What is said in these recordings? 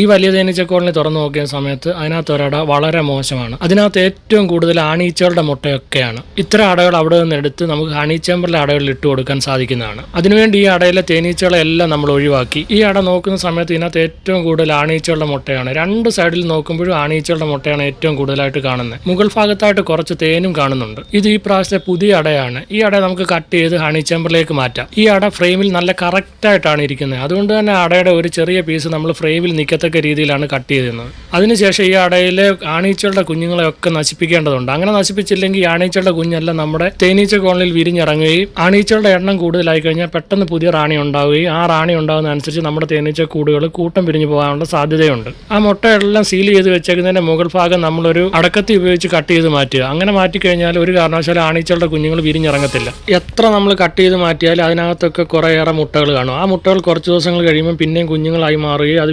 ഈ വലിയ തേനീച്ച കോളനി തുറന്നു നോക്കിയ സമയത്ത് അതിനകത്ത് ഒരട വളരെ മോശമാണ്. അതിനകത്ത് ഏറ്റവും കൂടുതൽ ആണീച്ചകളുടെ മുട്ടയൊക്കെയാണ്. ഇത്ര അടകൾ അവിടെ നിന്ന് എടുത്ത് നമുക്ക് ഹണി അടകളിൽ ഇട്ട് കൊടുക്കാൻ സാധിക്കുന്നതാണ്. അതിനുവേണ്ടി ഈ അടയിലെ തേനീച്ചകളെല്ലാം നമ്മൾ ഒഴിവാക്കി. ഈ അട നോക്കുന്ന സമയത്ത് ഇതിനകത്ത് ഏറ്റവും കൂടുതൽ ആണീച്ചകളുടെ മുട്ടയാണ്. രണ്ട് സൈഡിൽ നോക്കുമ്പോഴും ആണീച്ചകളുടെ മുട്ടയാണ് ഏറ്റവും കൂടുതലായിട്ട് കാണുന്നത്. മുകൾ ഭാഗത്തായിട്ട് കുറച്ച് തേനും കാണുന്നുണ്ട്. ഇത് ഈ പ്രാവശ്യത്തെ പുതിയ അടയാണ്. ഈ അട നമുക്ക് കട്ട് ചെയ്ത് ഹണി ചേമ്പറിലേക്ക് മാറ്റാം. ഈ അട ഫ്രെയിമിൽ നല്ല കറക്റ്റ് ആയിട്ടാണ് ഇരിക്കുന്നത്. അതുകൊണ്ട് തന്നെ അടയുടെ ഒരു ചെറിയ പീസ് നമ്മൾ ഫ്രെയിമിൽ നിൽക്കത്തക്ക രീതിയിലാണ് കട്ട് ചെയ്തിരുന്നത്. അതിനുശേഷം ഈ അടയിലെ ആണീച്ചകളുടെ കുഞ്ഞുങ്ങളെ ഒക്കെ നശിപ്പിക്കേണ്ടതുണ്ട്. അങ്ങനെ നശിപ്പിച്ചില്ലെങ്കിൽ ആണീച്ചകളുടെ കുഞ്ഞെല്ലാം നമ്മുടെ തേനീച്ച കോളനിയിൽ വിരിഞ്ഞിറങ്ങുകയും ആണീച്ചകളുടെ എണ്ണം കൂടുതലായി കഴിഞ്ഞാൽ പെട്ടെന്ന് പുതിയ റാണി ഉണ്ടാവുകയും ആ റാണി ഉണ്ടാകുന്നതനുസരിച്ച് നമ്മുടെ തേനീച്ച കൂടുകൾ കൂട്ടം പിരിഞ്ഞു പോകാനുള്ള സാധ്യതയുണ്ട്. ആ മുട്ടയെല്ലാം സീൽ ചെയ്ത് വെച്ചേക്കുന്നതിന്റെ മുകൾ ഭാഗം നമ്മളൊരു അടക്കത്തി ഉപയോഗിച്ച് കട്ട് ചെയ്ത് മാറ്റുക. അങ്ങനെ മാറ്റി കഴിഞ്ഞാൽ ഒരു കാരണവശാലും ആണീച്ചകളുടെ കുഞ്ഞുങ്ങൾ വിരിഞ്ഞിറങ്ങത്തില്ല. എത്ര നമ്മൾ കട്ട് ചെയ്ത് മാറ്റിയാലും അതിനകത്തൊക്കെ കുറേയേറെ മുട്ടകൾ കാണും. ആ മുട്ടകൾ കുറച്ച് ദിവസങ്ങൾ കഴിയുമ്പോൾ പിന്നെയും കുഞ്ഞുങ്ങളായി മാറുകയും അത്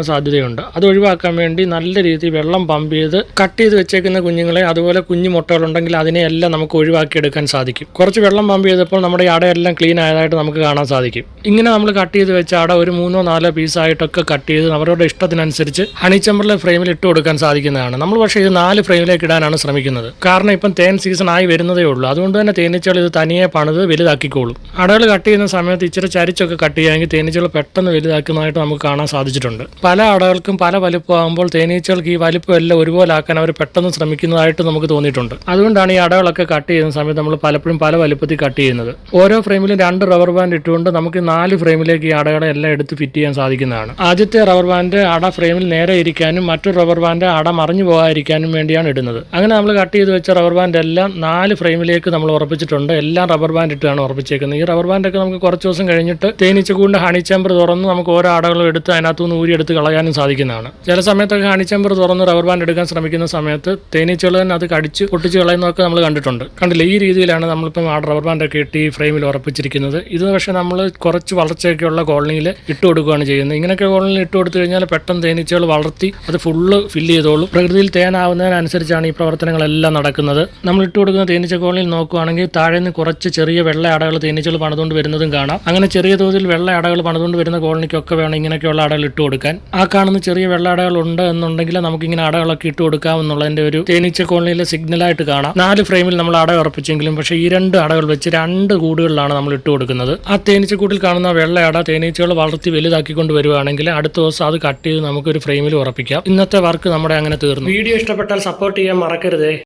വിരിഞ്ഞിറങ്ങാനും സാധ്യതയുണ്ട്. അത് ഒഴിവാക്കാൻ വേണ്ടി നല്ല രീതിയിൽ വെള്ളം പമ്പ് ചെയ്ത് കട്ട് ചെയ്ത് വെച്ചേക്കുന്ന കുഞ്ഞുങ്ങളെ അതുപോലെ കുഞ്ഞു മുട്ടകളുണ്ടെങ്കിൽ അതിനെയെല്ലാം നമുക്ക് ഒഴിവാക്കിയെടുക്കാൻ സാധിക്കും. കുറച്ച് വെള്ളം പമ്പ് ചെയ്തപ്പോൾ നമ്മുടെ ഈ അടയെല്ലാം ക്ലീൻ ആയതായിട്ട് നമുക്ക് കാണാൻ സാധിക്കും. ഇങ്ങനെ നമ്മൾ കട്ട് ചെയ്ത് വെച്ച അട ഒരു മൂന്നോ നാലോ പീസായിട്ടൊക്കെ കട്ട് ചെയ്ത് അവരുടെ ഇഷ്ടത്തിനനുസരിച്ച് ഹണിച്ചമ്പറിലെ ഫ്രെയിമിൽ ഇട്ട് കൊടുക്കാൻ സാധിക്കുന്നതാണ്. നമ്മൾ പക്ഷേ ഇത് നാല് ഫ്രെയിമിലേക്ക് ഇടാനാണ് ശ്രമിക്കുന്നത്. കാരണം ഇപ്പം തേൻ സീസൺ ആയി വരുന്നതേ ഉള്ളൂ. അതുകൊണ്ട് തന്നെ തേനീച്ചകൾ ഇത് തനിയെ പണിത് വലുതാക്കിക്കോളും. അടകൾ കട്ട് ചെയ്യുന്ന സമയത്ത് ഇച്ചിരി ചരിച്ചൊക്കെ കട്ട് ചെയ്യാമെങ്കിൽ തേനീച്ചകൾ പെട്ടെന്ന് വലുതാക്കുന്നതായിട്ട് നമുക്ക് കാണാൻ സാധിച്ചിട്ടുണ്ട്. പല അടകൾക്കും പല വലിപ്പമാകുമ്പോൾ തേനീച്ചകൾക്ക് ഈ വലിപ്പം എല്ലാം ഒരുപോലെ ആക്കാൻ അവർ പെട്ടെന്ന് ശ്രമിക്കുന്നതായിട്ട് നമുക്ക് തോന്നിയിട്ടുണ്ട്. അതുകൊണ്ടാണ് ഈ അടകളൊക്കെ കട്ട് ചെയ്യുന്ന സമയത്ത് നമ്മൾ പലപ്പോഴും പല വലിപ്പത്തിൽ കട്ട് ചെയ്യുന്നത്. ഓരോ ഫ്രെയിമിലും രണ്ട് റബ്ബർ ബാൻഡ് ഇട്ടുകൊണ്ട് നമുക്ക് നാല് ഫ്രെയിമിലേക്ക് ഈ അടകളെ എല്ലാം എടുത്ത് ഫിറ്റ് ചെയ്യാൻ സാധിക്കുന്നതാണ്. ആദ്യത്തെ റബ്ബർ ബാൻഡ് അട ഫ്രെയിമിൽ നേരെ ഇരിക്കാനും മറ്റൊരു റബ്ബർ ബാൻഡ് അട മറിഞ്ഞു പോകാതിരിക്കാനും വേണ്ടിയാണ് ഇടുന്നത്. അങ്ങനെ നമ്മൾ കട്ട് ചെയ്ത് വെച്ച റബ്ബർ ബാൻഡ് എല്ലാം നാല് ഫ്രെയിമിലേക്ക് നമ്മൾ ഉറപ്പിച്ചിട്ടുണ്ട്. എല്ലാം റബ്ബർ ബാൻഡ് ഇട്ടാണ് ഉറപ്പിച്ചേക്കുന്നത്. ഈ റബ്ബർ ബാൻഡൊക്കെ നമുക്ക് കുറച്ച് ദിവസം കഴിഞ്ഞിട്ട് തേനീച്ചക്കൂടിന്റെ ഹണി ചേമ്പർ തുറന്ന് നമുക്ക് ഓരോ അടകളും എടുത്ത് അതിനകത്തുനിന്ന് ഊരിയെടുത്ത് കളയാനും സാധിക്കുന്നതാണ്. ചില സമയത്തൊക്കെ ഹണിച്ചെമ്പർ ചേമ്പർ തുറന്ന് റബ്ബർ ബാൻഡ് എടുക്കാൻ ശ്രമിക്കുന്ന സമയത്ത് തേനീച്ചകൾ തന്നെ അത് കടിച്ച് പൊട്ടിച്ച് കളയുന്നതൊക്കെ നമ്മൾ കണ്ടിട്ടുണ്ട്. കണ്ടില്ല ഈ രീതിയിലാണ് നമ്മളിപ്പം ആ റബ്ബർ ബാൻഡൊക്കെ ഇട്ട് ഈ ഫ്രെയിമിൽ ഉറപ്പിച്ചിരിക്കുന്നത്. ഇത് പക്ഷേ നമ്മൾ കുറച്ച് വളർച്ചയൊക്കെയുള്ള കോളനിയിൽ ഇട്ട് കൊടുക്കുകയാണ് ചെയ്യുന്നത്. ഇങ്ങനെയൊക്കെ കോളനിയിൽ ഇട്ട് കൊടുത്തു കഴിഞ്ഞാൽ പെട്ടെന്ന് തേനീച്ചകൾ വളർത്തി അത് ഫുള്ള് ഫില്ല് ചെയ്തോളും. പ്രകൃതിയിൽ തേനാവുന്നതിനനുസരിച്ചാണ് ഈ പ്രവർത്തനങ്ങളെല്ലാം നടക്കുന്നത്. നമ്മൾ ഇട്ട് കൊടുക്കുന്ന തേനീച്ച കോളനിയിൽ നോക്കുകയാണെങ്കിൽ താഴെ നിന്ന് കുറച്ച് ചെറിയ വെള്ള അടകൾ തേനീച്ചകൾ പണിതുകൊണ്ട് വരുന്നതും കാണാം. അങ്ങനെ ചെറിയ തോതിൽ വെള്ള അടകൾ പണിതുകൊണ്ട് വരുന്ന കോളനിക്കൊക്കെ വേണം ഇങ്ങനെയൊക്കെയുള്ള അടകൾ ഇട്ട് കൊടുക്കാൻ. ആ കാണുന്ന ചെറിയ വെള്ള അടകൾ ഉണ്ട് എന്നുണ്ടെങ്കിൽ നമുക്ക് ഇങ്ങനെ അടകളൊക്കെ ഇട്ട് കൊടുക്കാം എന്നുള്ളതിന്റെ ഒരു തേനീച്ച കോളനിയിലെ സിഗ്നലായിട്ട് കാണാം. നാല് ഫ്രെയിമിൽ നമ്മൾ അട ഉറപ്പിച്ചെങ്കിലും പക്ഷേ ഈ രണ്ട് അടകൾ വെച്ച് രണ്ട് കൂടുകളിലാണ് നമ്മൾ ഇട്ട് കൊടുക്കുന്നത്. ആ തേനീച്ചക്കൂട്ടിൽ കാണുന്ന വെള്ള അട തേനീച്ചകൾ വളർത്തി വലുതാക്കിക്കൊണ്ട് വരുവാണെങ്കിൽ അടുത്ത ദിവസം അത് കട്ട് ചെയ്ത് നമുക്ക് ഒരു ഫ്രെയിമിൽ ഉറപ്പിക്കാം. ഇന്നത്തെ വർക്ക് നമ്മുടെ അങ്ങനെ തീർന്നു. വീഡിയോ ഇഷ്ടപ്പെട്ടാൽ സപ്പോർട്ട് ചെയ്യാൻ മറക്കരുതേ.